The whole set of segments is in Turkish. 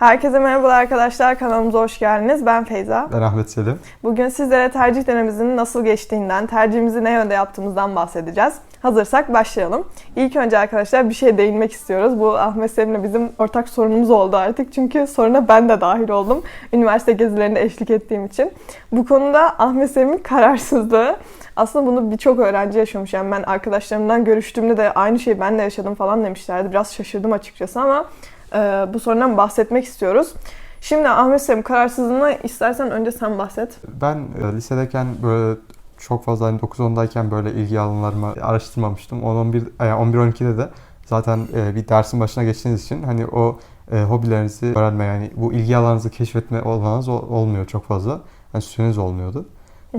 Herkese merhabalar arkadaşlar. Kanalımıza hoş geldiniz. Ben Feyza. Ben Ahmet Selim. Bugün sizlere tercih dönemimizin nasıl geçtiğinden, tercihimizi ne yönde yaptığımızdan bahsedeceğiz. Hazırsak başlayalım. İlk önce arkadaşlar bir şeye değinmek istiyoruz. Bu Ahmet Selim'le bizim ortak sorunumuz oldu artık. Çünkü soruna ben de dahil oldum. Üniversite gezilerinde eşlik ettiğim için. Bu konuda Ahmet Selim'in kararsızlığı. Aslında bunu birçok öğrenci yaşamış. Yani ben arkadaşlarımdan görüştüğümde de aynı şeyi ben de yaşadım falan demişlerdi. Biraz şaşırdım açıkçası ama bu sorundan bahsetmek istiyoruz. Şimdi Ahmet Selim kararsızlığına istersen önce sen bahset. Ben e, lisedeyken böyle çok fazla hani 9-10'dayken böyle ilgi alanlarımı araştırmamıştım. 10-11, yani 11-12'de de zaten e, bir dersin başına geçtiğiniz için hani o e, hobilerinizi öğrenme yani bu ilgi alanınızı keşfetme olmanız ol- olmuyor çok fazla. Yani süreniz olmuyordu.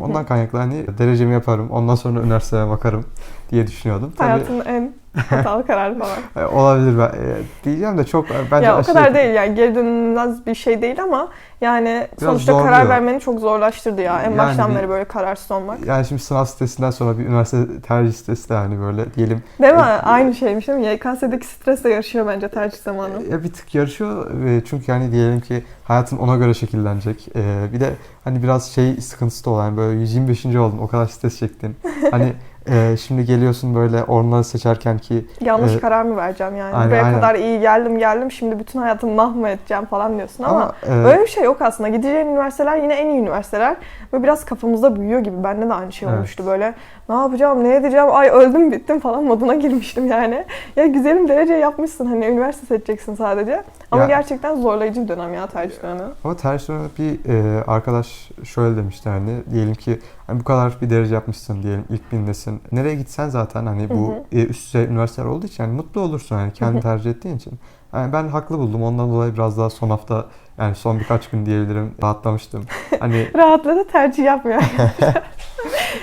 Ondan kaynaklı hani derecemi yaparım. Ondan sonra üniversiteye bakarım diye düşünüyordum. Tabii Hayatının en hatalı kararı falan. e, olabilir ben e, diyeceğim de çok e, bence ya o aşırı- kadar değil yani geri dönülmez bir şey değil ama yani Biraz sonuçta zorluyor. karar vermeni çok zorlaştırdı ya. En Yani baştan beri böyle kararsız olmak. Yani şimdi sınav sitesinden sonra bir üniversite tercih sitesi de hani böyle diyelim Değil mi? E, Aynı şeymiş değil mi? YKS'deki stresle yarışıyor bence tercih zamanı. Ya bir tık yarışıyor çünkü hani diyelim ki hayatın ona göre şekillenecek. Ee, bir de hani biraz şey sıkıntısı da olan böyle 125. oldun o kadar stres çektin. Hani e, şimdi geliyorsun böyle onları seçerken ki Yanlış e, karar mı vereceğim yani? aynen, Buraya aynen. kadar iyi geldim geldim şimdi bütün hayatımı mahmı edeceğim falan diyorsun ama, ama, e, Öyle bir şey yok aslında. Gideceğin üniversiteler yine en iyi üniversiteler. Ve biraz kafamızda büyüyor gibi. Bende de aynı şey Evet. olmuştu böyle. Ne yapacağım, ne edeceğim, ay öldüm bittim falan moduna girmiştim yani. Ya güzelim derece yapmışsın hani üniversite seçeceksin sadece. Ama Ya- gerçekten zorlayıcı bir dönem ya tercih dönemi. ama ters dönemde bir e, arkadaş şöyle demişti hani diyelim ki hani bu kadar bir derece yapmışsın diyelim ilk bindesin. Nereye gitsen zaten hani bu e, üst düzey üniversiteler olduğu için hani mutlu olursun hani kendi tercih ettiğin için. Yani ben haklı buldum. Ondan dolayı biraz daha son hafta yani son birkaç gün diyebilirim rahatlamıştım. Hani Rahatladı tercih yapmıyor.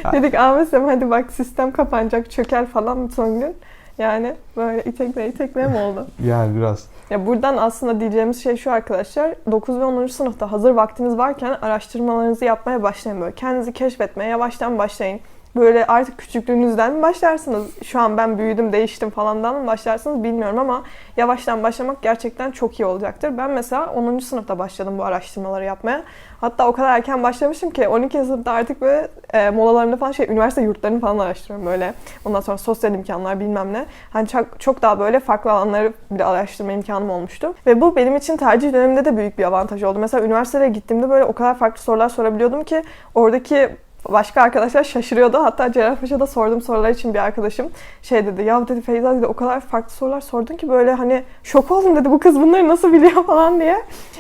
Dedik Ahmet Selim hadi bak sistem kapanacak çöker falan son gün. Yani böyle itekle itekle mi oldu? yani biraz Ya buradan aslında diyeceğimiz şey şu arkadaşlar. 9 ve 10. sınıfta hazır vaktiniz varken araştırmalarınızı yapmaya başlayın böyle. Kendinizi keşfetmeye yavaştan başlayın. Böyle artık küçüklüğünüzden mi başlarsınız? Şu an ben büyüdüm, değiştim falandan mı başlarsınız bilmiyorum ama yavaştan başlamak gerçekten çok iyi olacaktır. Ben mesela 10. sınıfta başladım bu araştırmaları yapmaya. Hatta o kadar erken başlamışım ki 12. sınıfta artık böyle e, molalarında falan şey üniversite yurtlarını falan araştırıyorum böyle. Ondan sonra sosyal imkanlar bilmem ne. Hani çok, çok daha böyle farklı alanları bile araştırma imkanım olmuştu. Ve bu benim için tercih döneminde de büyük bir avantaj oldu. Mesela üniversiteye gittiğimde böyle o kadar farklı sorular sorabiliyordum ki oradaki başka arkadaşlar şaşırıyordu. Hatta Cerrahpaşa'da sorduğum sorular için bir arkadaşım şey dedi. Ya dedi Feyza dedi o kadar farklı sorular sordun ki böyle hani şok oldum dedi. Bu kız bunları nasıl biliyor falan diye.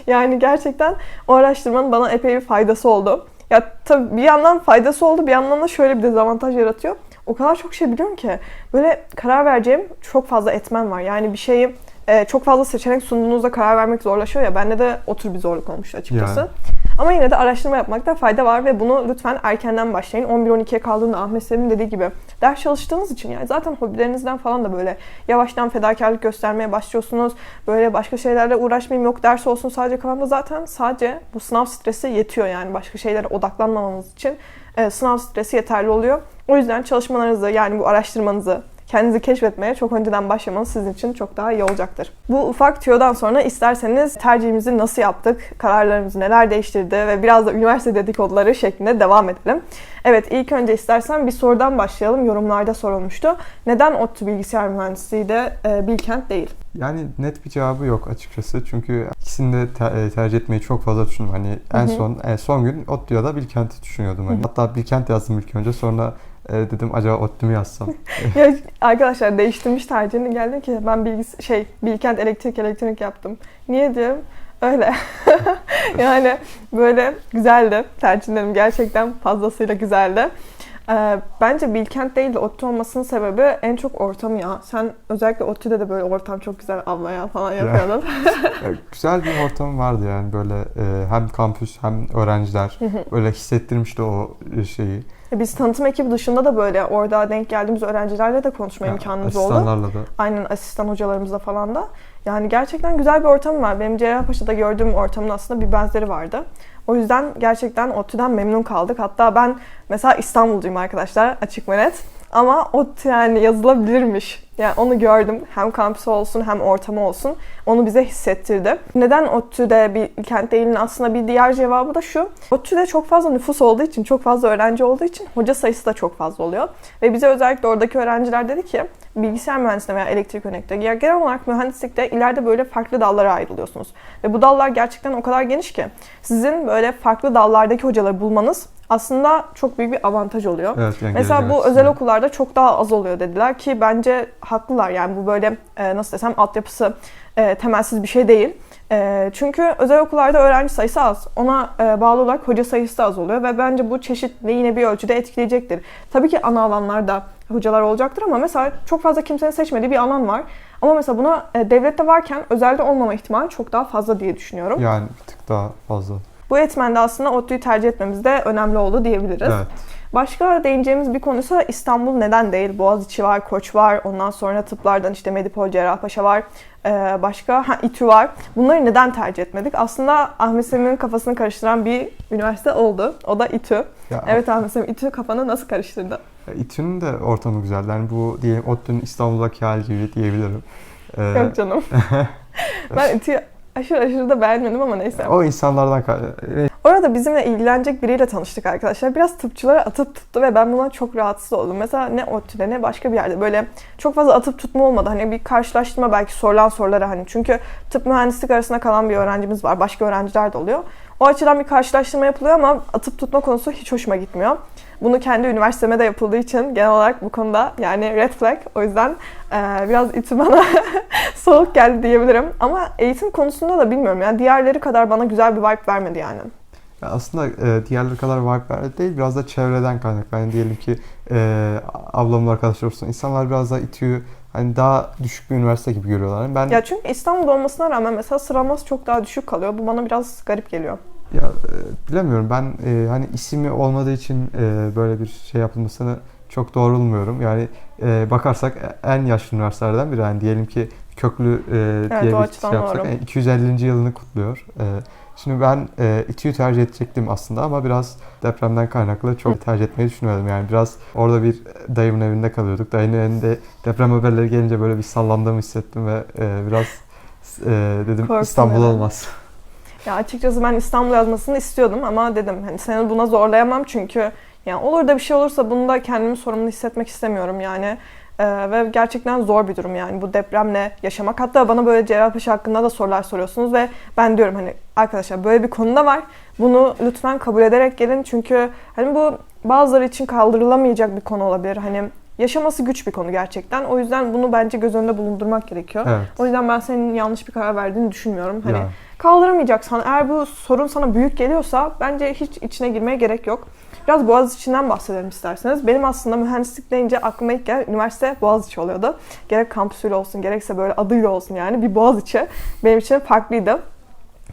Yani gerçekten o araştırmanın bana epey bir faydası oldu. Ya tabii bir yandan faydası oldu bir yandan da şöyle bir dezavantaj yaratıyor. O kadar çok şey biliyorum ki böyle karar vereceğim çok fazla etmen var. Yani bir şeyi e, çok fazla seçenek sunduğunuzda karar vermek zorlaşıyor ya. Bende de o tür bir zorluk olmuştu açıkçası. Yani. Ama yine de araştırma yapmakta fayda var ve bunu lütfen erkenden başlayın. 11-12'ye kaldığında Ahmet Selim'in dediği gibi ders çalıştığınız için yani zaten hobilerinizden falan da böyle yavaştan fedakarlık göstermeye başlıyorsunuz. Böyle başka şeylerle uğraşmayayım yok ders olsun sadece kafamda zaten sadece bu sınav stresi yetiyor yani başka şeylere odaklanmamanız için sınav stresi yeterli oluyor. O yüzden çalışmalarınızı yani bu araştırmanızı kendinizi keşfetmeye çok önceden başlamanız sizin için çok daha iyi olacaktır. Bu ufak tüyodan sonra isterseniz tercihimizi nasıl yaptık, kararlarımızı neler değiştirdi ve biraz da üniversite dedikoduları şeklinde devam edelim. Evet ilk önce istersen bir sorudan başlayalım. Yorumlarda sorulmuştu. Neden ODTÜ Bilgisayar Mühendisliği de e, Bilkent değil? Yani net bir cevabı yok açıkçası. Çünkü ikisini de te- e, tercih etmeyi çok fazla düşündüm. Hani en Hı hı. son e, son gün ODTÜ'ye da Bilkent'i düşünüyordum. Hani. Hatta Bilkent yazdım ilk önce. Sonra e, dedim acaba ODTÜ mü yazsam? ya arkadaşlar değiştirmiş tercihini geldi ki ben bilgis şey Bilkent elektrik elektronik yaptım. Niye diyorum? Öyle. yani böyle güzeldi. Tercihlerim gerçekten fazlasıyla güzeldi. Ee, bence Bilkent değil de ODTÜ olmasının sebebi en çok ortamı ya. Sen özellikle ODTÜ'de de böyle ortam çok güzel abla ya falan yapıyordun. Güzel bir ortam vardı yani böyle e, hem kampüs hem öğrenciler böyle hissettirmişti o e, şeyi. E, Biz tanıtım ekibi dışında da böyle orada denk geldiğimiz öğrencilerle de konuşma Ya, imkanımız oldu. asistanlarla da. Aynen asistan hocalarımızla falan da. Yani gerçekten güzel bir ortam var. Benim Cerrahpaşa'da gördüğüm ortamın aslında bir benzeri vardı. O yüzden gerçekten ODTÜ'den memnun kaldık. Hatta ben mesela İstanbulcuyum arkadaşlar açık ve net. Ama ODTÜ yani yazılabilirmiş Yani onu gördüm. Hem kampüsü olsun hem ortamı olsun. Onu bize hissettirdi. Neden ODTÜ'de bir kent değilin aslında bir diğer cevabı da şu. ODTÜ'de çok fazla nüfus olduğu için, çok fazla öğrenci olduğu için hoca sayısı da çok fazla oluyor. Ve bize özellikle oradaki öğrenciler dedi ki bilgisayar mühendisliğinde veya elektrik ya genel olarak mühendislikte ileride böyle farklı dallara ayrılıyorsunuz. Ve bu dallar gerçekten o kadar geniş ki sizin böyle farklı dallardaki hocaları bulmanız aslında çok büyük bir avantaj oluyor. Evet, yani Mesela bu özel okullarda çok daha az oluyor dediler ki bence haklılar. Yani bu böyle e, nasıl desem altyapısı e, temelsiz bir şey değil. E, çünkü özel okullarda öğrenci sayısı az. Ona e, bağlı olarak hoca sayısı da az oluyor ve bence bu çeşitliliği yine bir ölçüde etkileyecektir. Tabii ki ana alanlarda hocalar olacaktır ama mesela çok fazla kimsenin seçmediği bir alan var. Ama mesela buna e, devlette varken özelde olmama ihtimali çok daha fazla diye düşünüyorum. Yani bir tık daha fazla. Bu etmende aslında ODTÜ'yü tercih etmemiz de önemli oldu diyebiliriz. Evet. Başka değineceğimiz bir konuysa İstanbul neden değil? Boğaziçi var, Koç var, ondan sonra tıplardan işte Medipol, Cerrahpaşa var. Ee, başka ha, İTÜ var. Bunları neden tercih etmedik? Aslında Ahmet Selim'in kafasını karıştıran bir üniversite oldu. O da İTÜ. Ya, Evet Ahmet Selim, İTÜ kafanı nasıl karıştırdı? İTÜ'nün de ortamı güzel. Yani bu diyelim ODTÜ'nün İstanbul'daki hali gibi diyebilirim. Ee, Yok canım. ben İTÜ'yü aşırı aşırı da beğenmedim ama neyse. o insanlardan kay- Orada bizimle ilgilenecek biriyle tanıştık arkadaşlar. Biraz tıpçılara atıp tuttu ve ben buna çok rahatsız oldum. Mesela ne ODTÜ'de ne başka bir yerde böyle çok fazla atıp tutma olmadı. Hani bir karşılaştırma belki sorulan sorulara hani. Çünkü tıp mühendislik arasında kalan bir öğrencimiz var. Başka öğrenciler de oluyor. O açıdan bir karşılaştırma yapılıyor ama atıp tutma konusu hiç hoşuma gitmiyor. Bunu kendi üniversiteme de yapıldığı için genel olarak bu konuda yani red flag. O yüzden eee, biraz İTÜ bana soğuk geldi diyebilirim. Ama eğitim konusunda da bilmiyorum. Yani diğerleri kadar bana güzel bir vibe vermedi yani. Ya aslında e, diğerleri kadar vibe verdi değil, biraz da çevreden kaynaklı. Yani diyelim ki e, ablamla arkadaşlar olsun. İnsanlar biraz daha İTÜ'yü hani daha düşük bir üniversite gibi görüyorlar. Yani ben Ya çünkü İstanbul'da olmasına rağmen mesela sıralaması çok daha düşük kalıyor. Bu bana biraz garip geliyor. ya e, bilemiyorum. Ben e, hani ismi olmadığı için e, böyle bir şey yapılmasını çok doğru bulmuyorum. Yani e, bakarsak en yaşlı üniversitelerden biri. Yani diyelim ki köklü e, diye o bir açıdan şey yapsak doğru. e, 250. yılını kutluyor. E, Şimdi ben e, İTÜ'yü tercih edecektim aslında ama biraz depremden kaynaklı çok tercih etmeyi düşünüyordum. Yani biraz orada bir dayımın evinde kalıyorduk. Dayımın evinde deprem haberleri gelince böyle bir sallandığımı hissettim ve e, biraz e, dedim Korktun İstanbul herhalde. olmaz. Ya açıkçası ben İstanbul yazmasını istiyordum ama dedim hani seni buna zorlayamam çünkü yani olur da bir şey olursa bunu da kendimi sorumlu hissetmek istemiyorum yani. Ee, ve gerçekten zor bir durum yani bu depremle yaşamak. Hatta bana böyle Cerrahpaşa hakkında da sorular soruyorsunuz ve ben diyorum hani arkadaşlar böyle bir konu da var. Bunu lütfen kabul ederek gelin çünkü hani bu bazıları için kaldırılamayacak bir konu olabilir. Hani yaşaması güç bir konu gerçekten. O yüzden bunu bence göz önünde bulundurmak gerekiyor. Evet. O yüzden ben senin yanlış bir karar verdiğini düşünmüyorum. Hani Yani. kaldıramayacaksan, eğer bu sorun sana büyük geliyorsa bence hiç içine girmeye gerek yok. Biraz Boğaziçi'nden bahsedelim isterseniz. Benim aslında mühendislik deyince aklıma ilk gelen üniversite Boğaziçi oluyordu. Gerek kampüsüyle olsun, gerekse böyle adıyla olsun yani bir Boğaziçi benim için farklıydı.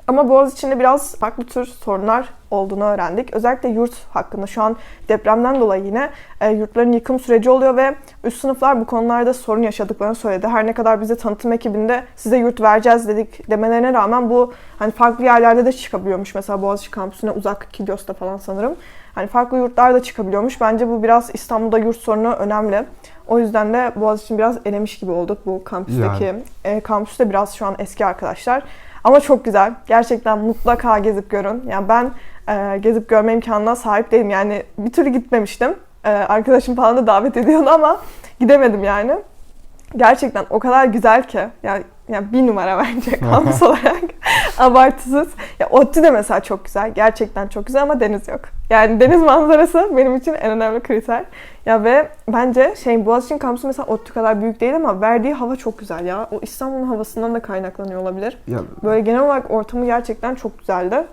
Ama Boğaziçi'nde biraz farklı tür sorunlar olduğunu öğrendik. Özellikle yurt hakkında şu an depremden dolayı yine e, yurtların yıkım süreci oluyor ve üst sınıflar bu konularda sorun yaşadıklarını söyledi. Her ne kadar bize tanıtım ekibinde size yurt vereceğiz dedik demelerine rağmen bu hani farklı yerlerde de çıkabiliyormuş. Mesela Boğaziçi kampüsüne uzak Kilyos'ta falan sanırım. Hani farklı yurtlar da çıkabiliyormuş. Bence bu biraz İstanbul'da yurt sorunu önemli. O yüzden de Boğaziçi'ni biraz elemiş gibi olduk bu kampüsteki. Yani. E, kampüs de biraz şu an eski arkadaşlar. Ama çok güzel. Gerçekten mutlaka gezip görün. Yani ben e, gezip görme imkanına sahip değilim. Yani bir türlü gitmemiştim. E, arkadaşım falan da davet ediyordu ama gidemedim yani. Gerçekten o kadar güzel ki. Yani, yani bir numara bence kampüs olarak. Abartısız. Ya ODTÜ de mesela çok güzel. Gerçekten çok güzel ama deniz yok. Yani deniz manzarası benim için en önemli kriter. Ya ve bence şey Boğaziçi'nin kampüsü mesela ODTÜ kadar büyük değil ama verdiği hava çok güzel ya. O İstanbul'un havasından da kaynaklanıyor olabilir. Ya, Böyle genel olarak ortamı gerçekten çok güzeldi.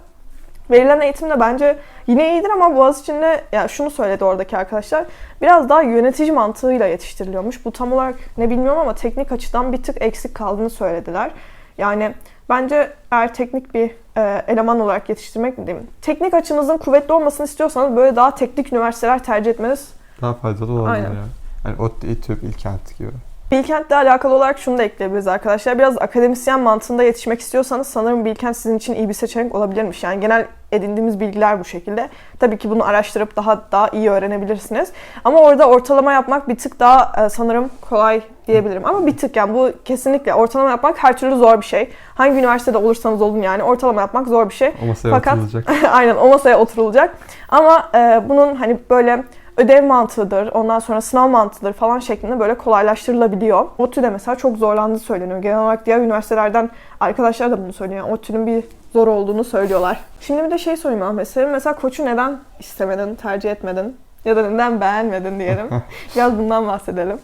Verilen eğitim de bence yine iyidir ama Boğaziçi'nde ya şunu söyledi oradaki arkadaşlar. Biraz daha yönetici mantığıyla yetiştiriliyormuş. Bu tam olarak ne bilmiyorum ama teknik açıdan bir tık eksik kaldığını söylediler. Yani bence eğer teknik bir e, eleman olarak yetiştirmek mi diyeyim? Teknik açınızın kuvvetli olmasını istiyorsanız böyle daha teknik üniversiteler tercih etmeniz daha faydalı olabilir Aynen. yani. Hani ODTÜ, İTÜ, İlkent gibi. Bilkent'le alakalı olarak şunu da ekleyebiliriz arkadaşlar. Biraz akademisyen mantığında yetişmek istiyorsanız sanırım Bilkent sizin için iyi bir seçenek olabilirmiş. Yani genel edindiğimiz bilgiler bu şekilde. Tabii ki bunu araştırıp daha daha iyi öğrenebilirsiniz. Ama orada ortalama yapmak bir tık daha e, sanırım kolay diyebilirim. Ama bir tık yani bu kesinlikle ortalama yapmak her türlü zor bir şey. Hangi üniversitede olursanız olun yani ortalama yapmak zor bir şey. O masaya Fakat- oturulacak. Aynen o masaya oturulacak. Ama e, bunun hani böyle ödev mantığıdır, ondan sonra sınav mantığıdır falan şeklinde böyle kolaylaştırılabiliyor. ODTÜ'de mesela çok zorlandığı söyleniyor. Genel olarak diğer üniversitelerden arkadaşlar da bunu söylüyor. ODTÜ'nün bir zor olduğunu söylüyorlar. Şimdi bir de şey sorayım Ahmet. Senin mesela koçu neden istemedin, tercih etmedin? Ya da neden beğenmedin diyelim. Biraz bundan bahsedelim.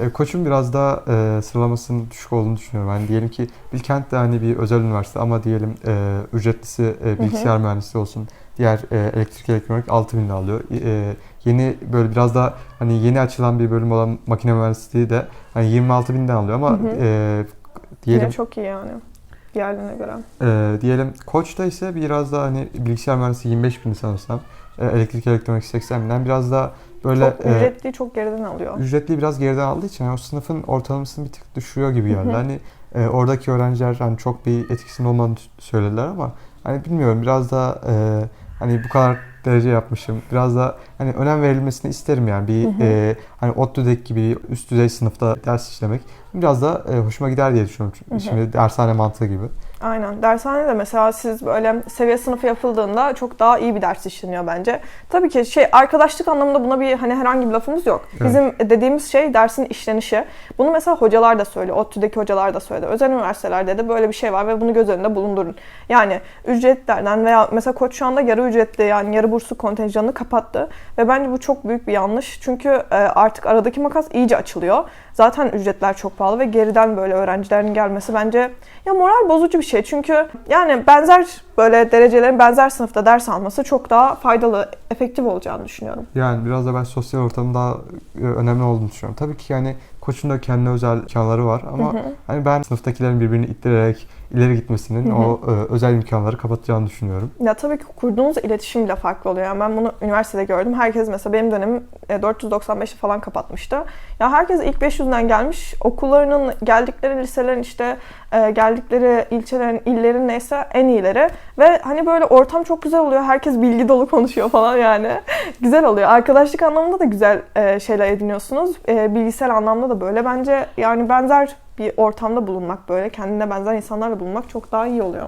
E, Koç'un biraz daha e, sıralamasının düşük olduğunu düşünüyorum. Yani diyelim ki Bilkent de hani bir özel üniversite ama diyelim e, ücretlisi e, bilgisayar mühendisliği olsun. Diğer e, elektrik elektronik 6000 lira alıyor. E, yeni böyle biraz daha hani yeni açılan bir bölüm olan makine mühendisliği de hani 26 binden alıyor ama Hı hı. e, diyelim Yine çok iyi yani. Diğerlerine göre. e, diyelim Koç'ta ise biraz daha hani bilgisayar mühendisliği 25 bin sanırsam. E, elektrik elektronik 80 binden biraz daha böyle çok e, ücretli çok geriden alıyor. ücretli biraz geriden aldığı için yani o sınıfın ortalamasını bir tık düşürüyor gibi geldi. Hani e, oradaki öğrenciler hani çok bir etkisinin olmadığını söylediler ama hani bilmiyorum biraz da e, hani bu kadar derece yapmışım. Biraz da hani önem verilmesini isterim yani bir Hı hı. e, hani ODTÜ'deki gibi üst düzey sınıfta ders işlemek biraz da e, hoşuma gider diye düşünüyorum. Hı hı. Şimdi dershane mantığı gibi. Aynen. Dershanede mesela siz böyle seviye sınıfı yapıldığında çok daha iyi bir ders işleniyor bence. Tabii ki şey arkadaşlık anlamında buna bir hani herhangi bir lafımız yok. Evet. Bizim dediğimiz şey dersin işlenişi. Bunu mesela hocalar da söylüyor. ODTÜ'deki hocalar da söyledi. Özel üniversitelerde de böyle bir şey var ve bunu göz önünde bulundurun. Yani ücretlerden veya mesela Koç şu anda yarı ücretli yani yarı burslu kontenjanını kapattı. Ve bence bu çok büyük bir yanlış. Çünkü e, artık aradaki makas iyice açılıyor. Zaten ücretler çok pahalı ve geriden böyle öğrencilerin gelmesi bence ya moral bozucu bir şey. Çünkü yani benzer böyle derecelerin benzer sınıfta ders alması çok daha faydalı, efektif olacağını düşünüyorum. Yani biraz da ben sosyal ortamın daha e, önemli olduğunu düşünüyorum. Tabii ki yani koçun da kendine özel imkanları var ama Hı hı. hani ben sınıftakilerin birbirini ittirerek ileri gitmesinin Hı hı. o e, özel imkanları kapatacağını düşünüyorum. Ya tabii ki kurduğunuz iletişim bile farklı oluyor. Yani ben bunu üniversitede gördüm. Herkes mesela benim dönemim e, 495'i falan kapatmıştı. Ya herkes ilk 500'den gelmiş. Okullarının geldikleri liselerin işte e, geldikleri ilçelerin, illerin neyse en iyileri. Ve hani böyle ortam çok güzel oluyor. Herkes bilgi dolu konuşuyor falan yani. güzel oluyor. Arkadaşlık anlamında da güzel e, şeyler ediniyorsunuz. E, bilgisayar anlamda da böyle. Bence yani benzer bir ortamda bulunmak böyle kendine benzer insanlarla bulunmak çok daha iyi oluyor.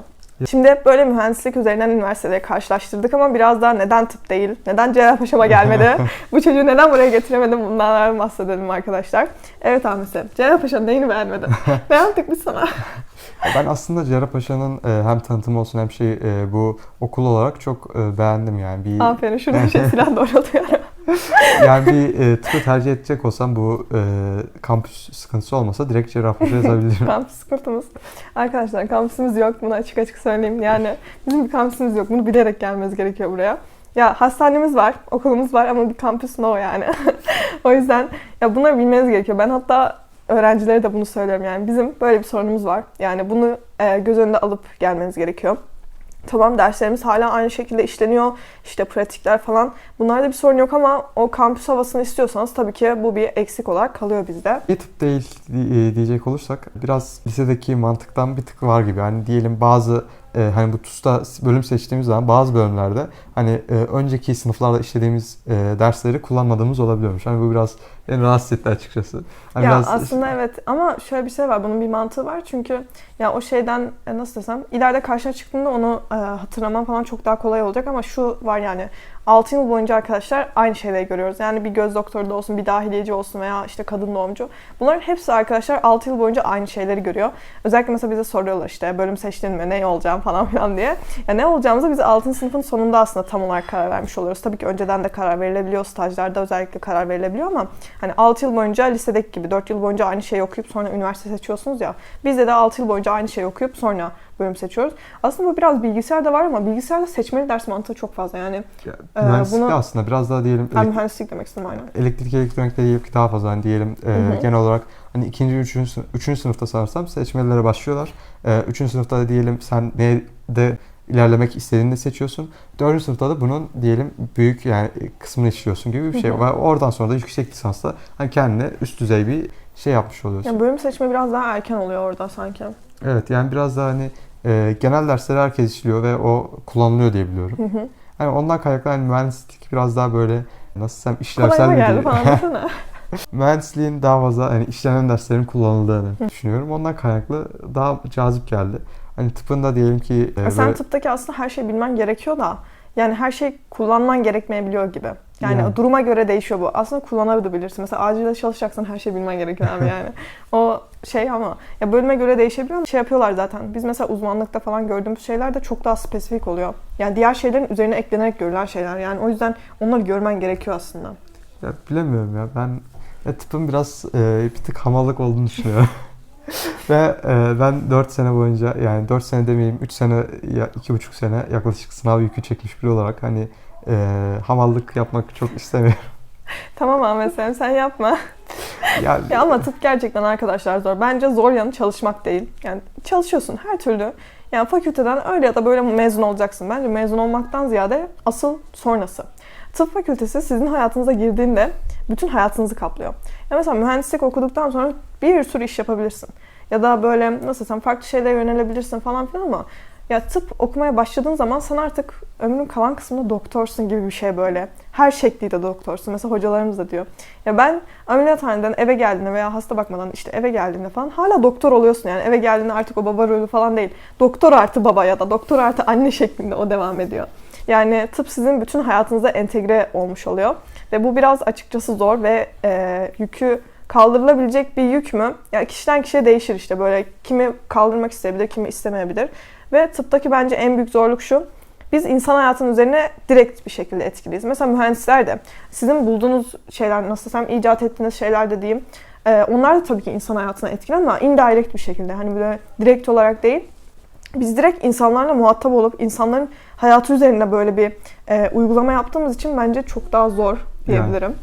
Şimdi hep böyle mühendislik üzerinden üniversitede karşılaştırdık ama biraz daha neden tıp değil, neden Cerrahpaşa'ma gelmedi, bu çocuğu neden buraya getiremedim bundan bahsedelim arkadaşlar. Evet Ahmet'im, Cerrahpaşa'nın neyini beğenmedin? Beğendik biz sana. Ben aslında Cerrahpaşa'nın e, hem tanıtımı olsun hem şey e, bu okul olarak çok e, beğendim yani. Bir Aferin şurada bir şey silah doğrultuyor. yani bir e, tıpı tercih edecek olsam bu e, kampüs sıkıntısı olmasa direkt Cerrahpaşa yazabilirim. Kampüs sıkıntımız. Arkadaşlar kampüsümüz yok. Bunu açık açık söyleyeyim. Yani bizim bir kampüsümüz yok. Bunu bilerek gelmeniz gerekiyor buraya. Ya hastanemiz var, okulumuz var ama bir kampüs no yani. o yüzden ya bunları bilmeniz gerekiyor. Ben hatta öğrencilere de bunu söylüyorum yani bizim böyle bir sorunumuz var. Yani bunu e, göz önünde alıp gelmeniz gerekiyor. Tamam derslerimiz hala aynı şekilde işleniyor. İşte pratikler falan. Bunlarda bir sorun yok ama o kampüs havasını istiyorsanız tabii ki bu bir eksik olarak kalıyor bizde. Bir tıp değil e, diyecek olursak biraz lisedeki mantıktan bir tık var gibi. Yani diyelim bazı e, hani bu TUS'ta bölüm seçtiğimiz zaman bazı bölümlerde hani e, önceki sınıflarda işlediğimiz e, dersleri kullanmadığımız olabiliyormuş. Hani bu biraz beni rahatsız etti açıkçası. Hani ya biraz aslında evet ama şöyle bir şey var bunun bir mantığı var çünkü ya o şeyden e, nasıl desem ileride karşına çıktığında onu e, hatırlaman falan çok daha kolay olacak ama şu var yani 6 yıl boyunca arkadaşlar aynı şeyleri görüyoruz. Yani bir göz doktoru da olsun, bir dahiliyeci olsun veya işte kadın doğumcu. Bunların hepsi arkadaşlar 6 yıl boyunca aynı şeyleri görüyor. Özellikle mesela bize soruyorlar işte bölüm seçtin mi, ne olacağım falan filan diye. Ya ne olacağımızı biz 6. sınıfın sonunda aslında tam olarak karar vermiş oluyoruz. Tabii ki önceden de karar verilebiliyor, stajlarda özellikle karar verilebiliyor ama hani 6 yıl boyunca lisedeki gibi 4 yıl boyunca aynı şeyi okuyup sonra üniversite seçiyorsunuz ya. Bizde de 6 yıl boyunca aynı şeyi okuyup sonra bölüm seçiyoruz. Aslında bu biraz bilgisayarda var ama bilgisayarda seçmeli ders mantığı çok fazla. Yani Ya, Ee, mühendislikte bunu- aslında biraz daha diyelim ben mühendislik demek istedim aynen. elektrik elektronikte diyelim ki daha fazla hani diyelim e, genel olarak hani ikinci, üçüncü, üçüncü sınıfta sanırsam seçmelere başlıyorlar. E, üçüncü sınıfta da diyelim sen ne de ilerlemek istediğini de seçiyorsun. Dördüncü sınıfta da bunun diyelim büyük yani kısmını işliyorsun gibi bir şey Hı hı. Oradan sonra da yüksek lisansta hani kendine üst düzey bir şey yapmış oluyorsun. Yani bölüm seçme biraz daha erken oluyor orada sanki. Evet yani biraz daha hani e, genel dersleri herkes işliyor ve o kullanılıyor diye biliyorum. Hı hı. Yani ondan kaynaklı hani mühendislik biraz daha böyle nasıl desem işlevsel mi desene. Mühendisliğin daha fazla hani işlenen derslerin kullanıldığını düşünüyorum. Ondan kaynaklı daha cazip geldi. Hani tıpında diyelim ki e, Sen böyle- tıptaki aslında her şeyi bilmen gerekiyor da yani her şey kullanman gerekmeyebiliyor gibi. Yani, Yani. duruma göre değişiyor bu. Aslında kullanabilirsin. Mesela acilde çalışacaksan her şeyi bilmen gerekiyor abi yani. O şey ama ya bölüme göre değişebiliyor. Şey yapıyorlar zaten. Biz mesela uzmanlıkta falan gördüğümüz şeyler de çok daha spesifik oluyor. Yani diğer şeylerin üzerine eklenerek görülen şeyler. Yani o yüzden onları görmen gerekiyor aslında. Ya bilemiyorum ya ben ya tıpın biraz e, bir tık hamallık olduğunu düşünüyorum. Ve e, ben 4 sene boyunca yani 4 sene demeyeyim 3 sene ya 2,5 sene yaklaşık sınav yükü çekmiş biri olarak hani e, hamallık yapmak çok istemiyorum. Tamam Ahmet sen, sen yapma. Ya, Ya ama tıp gerçekten arkadaşlar zor. Bence zor yanı çalışmak değil. Yani çalışıyorsun her türlü. Yani fakülteden öyle ya da böyle mezun olacaksın. Bence mezun olmaktan ziyade asıl sonrası. Tıp fakültesi sizin hayatınıza girdiğinde bütün hayatınızı kaplıyor. Ya mesela mühendislik okuduktan sonra bir sürü iş yapabilirsin. Ya da böyle nasıl desem farklı şeylere yönelebilirsin falan filan ama ya tıp okumaya başladığın zaman sen artık ömrün kalan kısmında doktorsun gibi bir şey böyle. Her şekliyle doktorsun. Mesela hocalarımız da diyor. Ya ben ameliyathaneden eve geldiğinde veya hasta bakmadan işte eve geldiğinde falan hala doktor oluyorsun yani. Eve geldiğinde artık o baba rolü falan değil. Doktor artı baba ya da doktor artı anne şeklinde o devam ediyor. Yani tıp sizin bütün hayatınıza entegre olmuş oluyor. Ve bu biraz açıkçası zor ve e, yükü kaldırılabilecek bir yük mü? Ya kişiden kişiye değişir işte böyle kimi kaldırmak isteyebilir, kimi istemeyebilir. Ve tıptaki bence en büyük zorluk şu. Biz insan hayatının üzerine direkt bir şekilde etkiliyiz. Mesela mühendisler de sizin bulduğunuz şeyler nasıl desem icat ettiğiniz şeyler de diyeyim. e, onlar da tabii ki insan hayatına etkili ama indirect bir şekilde. Hani böyle direkt olarak değil. Biz direkt insanlarla muhatap olup insanların hayatı üzerinde böyle bir e, uygulama yaptığımız için bence çok daha zor diyebilirim.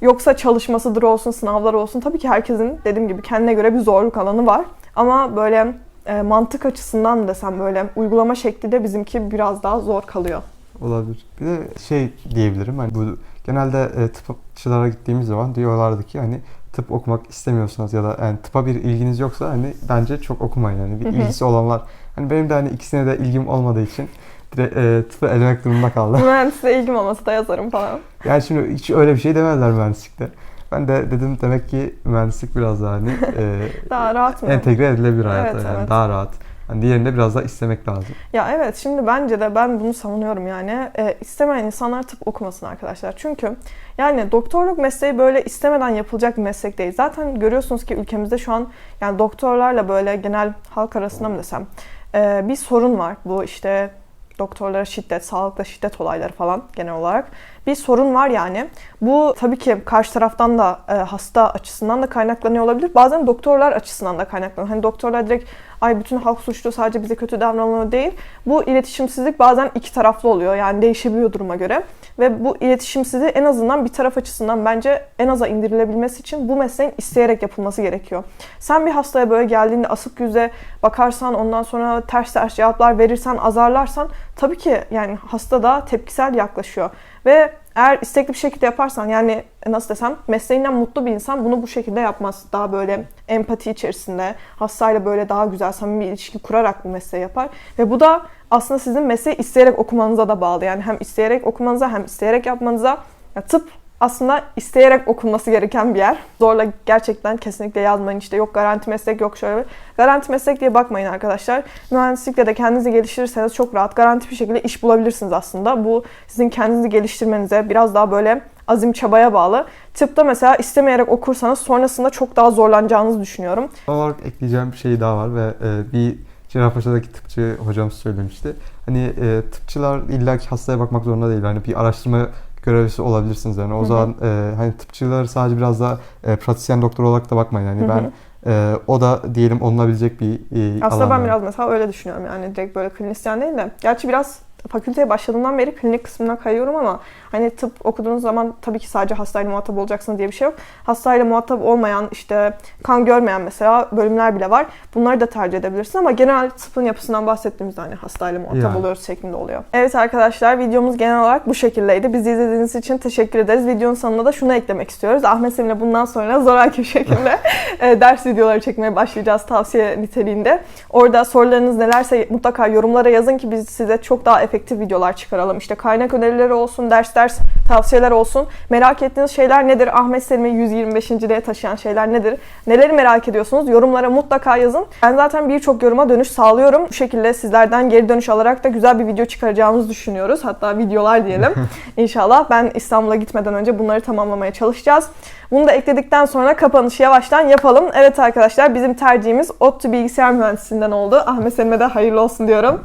Yoksa çalışmasıdır olsun, sınavlar olsun. Tabii ki herkesin dediğim gibi kendine göre bir zorluk alanı var. Ama böyle e, mantık açısından desem böyle uygulama şekli de bizimki biraz daha zor kalıyor. Olabilir. Bir de şey diyebilirim hani bu genelde e, tıpçılara gittiğimiz zaman diyorlardı ki hani tıp okumak istemiyorsanız ya da yani tıpa bir ilginiz yoksa hani bence çok okumayın yani bir ilgisi olanlar. Hani benim de hani ikisine de ilgim olmadığı için direkt, e, tıpı elemek durumunda kaldım. Mühendisliğe ilgim olmasa da yazarım falan. Yani şimdi hiç öyle bir şey demezler mühendislikte. Ben de dedim demek ki mühendislik biraz daha hani e, Daha rahat mı? entegre edilebilir hayata Evet, yani evet. daha rahat. Hani diğerinde biraz daha istemek lazım. Ya evet şimdi bence de ben bunu savunuyorum yani. E, istemeyen insanlar tıp okumasın arkadaşlar. Çünkü yani doktorluk mesleği böyle istemeden yapılacak bir meslek değil. Zaten görüyorsunuz ki ülkemizde şu an yani doktorlarla böyle genel halk arasında mı desem e, bir sorun var. Bu işte doktorlara şiddet, sağlıkta şiddet olayları falan genel olarak bir sorun var yani. Bu tabii ki karşı taraftan da e, hasta açısından da kaynaklanıyor olabilir. Bazen doktorlar açısından da kaynaklanıyor. Hani doktorlar direkt ay bütün halk suçlu sadece bize kötü davranıyor değil. Bu iletişimsizlik bazen iki taraflı oluyor. Yani değişebiliyor duruma göre. Ve bu iletişimsizliği en azından bir taraf açısından bence en aza indirilebilmesi için bu mesleğin isteyerek yapılması gerekiyor. Sen bir hastaya böyle geldiğinde asık yüze bakarsan ondan sonra ters ters cevaplar verirsen azarlarsan tabii ki yani hasta da tepkisel yaklaşıyor. Ve eğer istekli bir şekilde yaparsan yani nasıl desem mesleğinden mutlu bir insan bunu bu şekilde yapmaz. Daha böyle empati içerisinde hastayla böyle daha güzel samimi bir ilişki kurarak bu mesleği yapar. Ve bu da aslında sizin mesleği isteyerek okumanıza da bağlı. Yani hem isteyerek okumanıza hem isteyerek yapmanıza. Ya tıp aslında isteyerek okunması gereken bir yer. Zorla gerçekten kesinlikle yazmayın işte yok garanti meslek yok şöyle. Garanti meslek diye bakmayın arkadaşlar. Mühendislikle de kendinizi geliştirirseniz çok rahat garanti bir şekilde iş bulabilirsiniz aslında. Bu sizin kendinizi geliştirmenize biraz daha böyle azim çabaya bağlı. Tıpta mesela istemeyerek okursanız sonrasında çok daha zorlanacağınızı düşünüyorum. Son olarak ekleyeceğim bir şey daha var ve e, bir Cerrahpaşa'daki tıpçı hocamız söylemişti. Hani e, tıpçılar illaki hastaya bakmak zorunda değil. Hani bir araştırma görevlisi olabilirsiniz yani. O Hı hı. zaman e, hani tıpçılar sadece biraz daha e, pratisyen doktor olarak da bakmayın. Yani Hı hı. ben e, o da diyelim olunabilecek bir e, Aslında alan ben yani. biraz mesela öyle düşünüyorum yani direkt böyle klinisyen değil de. Gerçi biraz fakülteye başladığımdan beri klinik kısmına kayıyorum ama hani tıp okuduğunuz zaman tabii ki sadece hastayla muhatap olacaksınız diye bir şey yok. Hastayla muhatap olmayan işte kan görmeyen mesela bölümler bile var. Bunları da tercih edebilirsin ama genel tıpın yapısından bahsettiğimizde hani hastayla muhatap Yani. oluyoruz şeklinde oluyor. Evet arkadaşlar videomuz genel olarak bu şekildeydi. Bizi izlediğiniz için teşekkür ederiz. Videonun sonunda da şunu eklemek istiyoruz. Ahmet Selim'le bundan sonra zoraki bir şekilde e, ders videoları çekmeye başlayacağız tavsiye niteliğinde. Orada sorularınız nelerse mutlaka yorumlara yazın ki biz size çok daha efektif videolar çıkaralım. İşte kaynak önerileri olsun, ders ders tavsiyeler olsun. Merak ettiğiniz şeyler nedir? Ahmet Selim'i 125.liğe taşıyan şeyler nedir? Neleri merak ediyorsunuz? Yorumlara mutlaka yazın. Ben zaten birçok yoruma dönüş sağlıyorum. Bu şekilde sizlerden geri dönüş alarak da güzel bir video çıkaracağımızı düşünüyoruz. Hatta videolar diyelim. İnşallah ben İstanbul'a gitmeden önce bunları tamamlamaya çalışacağız. Bunu da ekledikten sonra kapanışı yavaştan yapalım. Evet arkadaşlar bizim tercihimiz ODTÜ Bilgisayar Mühendisliğinden oldu. Ahmet Selim'e de hayırlı olsun diyorum.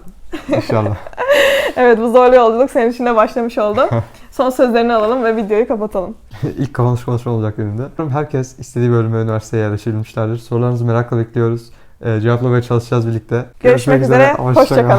İnşallah. Evet bu zorlu yolculuk senin için de başlamış oldu. Son sözlerini alalım ve videoyu kapatalım. İlk kapanış konuşma olacak benim de. Herkes istediği bölüme üniversiteye yerleşebilmişlerdir. Sorularınızı merakla bekliyoruz. Ee, cevaplamaya çalışacağız birlikte. Görüşmek, üzere. Hoşçakalın.